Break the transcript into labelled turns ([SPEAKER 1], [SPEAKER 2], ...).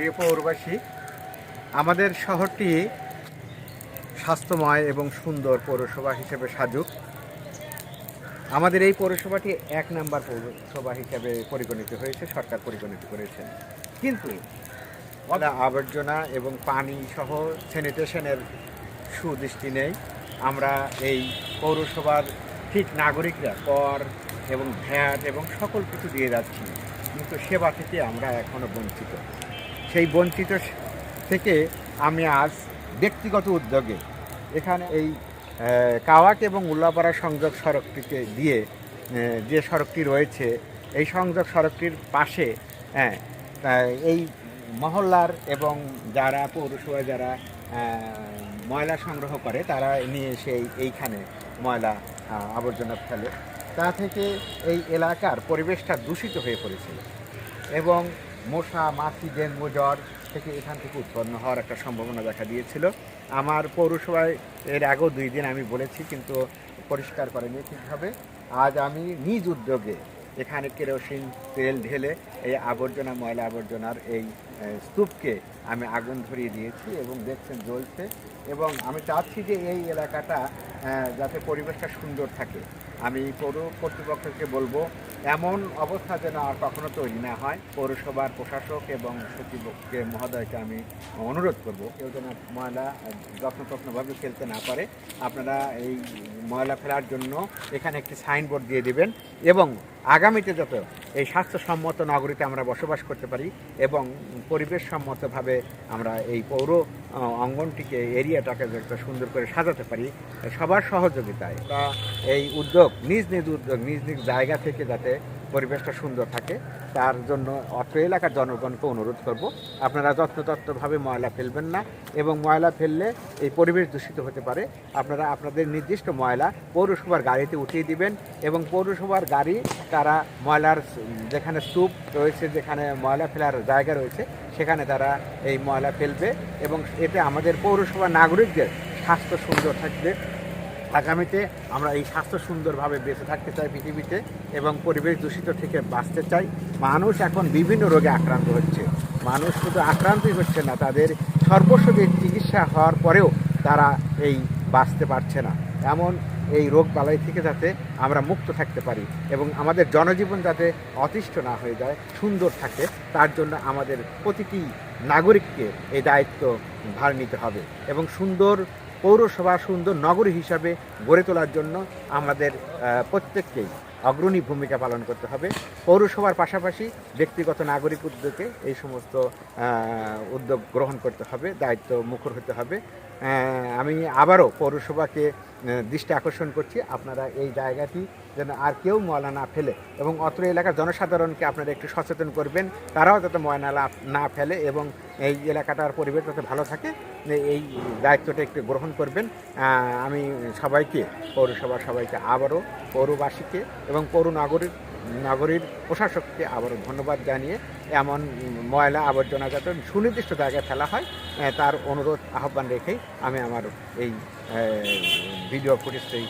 [SPEAKER 1] প্রিয় পৌরবাসী, আমাদের শহরটি স্বাস্থ্যময় এবং সুন্দর পৌরসভা হিসেবে সাজুক। আমাদের এই পৌরসভাটি এক নাম্বার পৌরসভা হিসেবে পরিগণিত হয়েছে, সরকার পরিগণিত করেছেন। কিন্তু আবর্জনা এবং পানি সহ স্যানিটেশনের সুদৃষ্টি নেই। আমরা এই পৌরসভার ঠিক নাগরিকরা, কর এবং ভ্যাট এবং সকল কিছু দিয়ে যাচ্ছি। কিন্তু সেবা থেকে আমরা এখনও বঞ্চিত। সেই বঞ্চিত থেকে আমি আজ ব্যক্তিগত উদ্যোগে এখানে এই কাওয়াক এবং উল্লাপাড়া সংযোগ সড়কটিকে দিয়ে যে সড়কটি রয়েছে, এই সংযোগ সড়কটির পাশে হ্যাঁ এই মহল্লার এবং যারা পৌরসভায় যারা ময়লা সংগ্রহ করে, তারা নিয়ে সেই এইখানে ময়লা আবর্জনা ফেলে। তা থেকে এই এলাকার পরিবেশটা দূষিত হয়ে পড়েছিল। এবং মশা, মাছি, ডেঙ্গু, জ্বর থেকে এখান থেকে উৎপন্ন হওয়ার একটা সম্ভাবনা দেখা দিয়েছিল। আমার পৌরসভায় এর আগেও দুই দিন আমি বলেছি, কিন্তু পরিষ্কার করেনি ঠিকভাবে। আজ আমি নিজ উদ্যোগে এখানে কেরোসিন, তেল ঢেলে এই আবর্জনা, ময়লা আবর্জনার এই স্তূপকে আমি আগুন ধরিয়ে দিয়েছি এবং দেখছেন জ্বলছে। এবং আমি চাচ্ছি যে এই এলাকাটা যাতে পরিবেশটা সুন্দর থাকে। আমি পৌর কর্তৃপক্ষকে বলব, এমন অবস্থা যেন আর কখনো তৈরি না হয়। পৌরসভার প্রশাসক এবং সচিবকে মহোদয়কে আমি অনুরোধ করব, কেউ যেন ময়লা যত্নতত্নভাবে ফেলতে না পারে। আপনারা এই ময়লা ফেলার জন্য এখানে একটি সাইনবোর্ড দিয়ে দিবেন এবং আগামীতে যত এই স্বাস্থ্যসম্মত নগরীতে আমরা বসবাস করতে পারি এবং পরিবেশ সম্মতভাবে আমরা এই পৌর অঙ্গনটিকে, এরিয়াটাকে একটা সুন্দর করে সাজাতে পারি সবার সহযোগিতায় এই উদ্যোগ, নিজ নিজ উদ্যোগ, নিজ নিজ জায়গা থেকে যাতে পরিবেশটা সুন্দর থাকে, তার জন্য অত্র এলাকার জনগণকে অনুরোধ করব। আপনারা যত্নতত্ত্বভাবে ময়লা ফেলবেন না এবং ময়লা ফেললে এই পরিবেশ দূষিত হতে পারে। আপনারা আপনাদের নির্দিষ্ট ময়লা পৌরসভার গাড়িতে উঠিয়ে দিবেন এবং পৌরসভার গাড়ি, তারা ময়লার যেখানে স্তূপ রয়েছে, যেখানে ময়লা ফেলার জায়গা রয়েছে, সেখানে তারা এই ময়লা ফেলবে এবং এতে আমাদের পৌরসভার নাগরিকদের স্বাস্থ্য সুন্দর থাকবে। আগামীতে আমরা এই স্বাস্থ্য সুন্দরভাবে বেঁচে থাকতে চাই পৃথিবীতে এবং পরিবেশ দূষিত থেকে বাঁচতে চাই। মানুষ এখন বিভিন্ন রোগে আক্রান্ত হচ্ছে। মানুষ শুধু আক্রান্তই হচ্ছে না, তাদের সর্বস্বদের চিকিৎসা হওয়ার পরেও তারা এই বাঁচতে পারছে না। এমন এই রোগ বালাই থেকে যাতে আমরা মুক্ত থাকতে পারি এবং আমাদের জনজীবন যাতে অতিষ্ঠ না হয়ে যায়, সুন্দর থাকে, তার জন্য আমাদের প্রতিটি নাগরিককে এই দায়িত্ব ভার নিতে হবে এবং সুন্দর পৌরসভা সুন্দর নগরী হিসাবে গড়ে তোলার জন্য আমাদের প্রত্যেককেই অগ্রণী ভূমিকা পালন করতে হবে। পৌরসভার পাশাপাশি ব্যক্তিগত নাগরিক উদ্যোগে এই সমস্ত উদ্যোগ গ্রহণ করতে হবে, দায়িত্ব মুখর হতে হবে। আমি আবারও পৌরসভাকে দৃষ্টি আকর্ষণ করছি। আপনারা এই জায়গাটি যেন আর কেউ ময়লা না ফেলে এবং অত্র এলাকার জনসাধারণকে আপনারা একটু সচেতন করবেন। তারাও যাতে ময়লা না- ফেলে এবং এই এলাকাটার পরিবেশ যাতে ভালো থাকে, এই দায়িত্বটা একটু গ্রহণ করবেন। আমি সবাইকে, পৌরসভার সবাইকে আবারও পৌরবাসীকে এবং পৌর নাগরিক নগরীর প্রশাসককে আবার ধন্যবাদ জানিয়ে এমন ময়লা আবর্জনা যাতে সুনির্দিষ্ট জায়গায় ফেলা হয় তার অনুরোধ, আহ্বান রেখেই আমি আমার এই ভিডিও ফুটেজটাই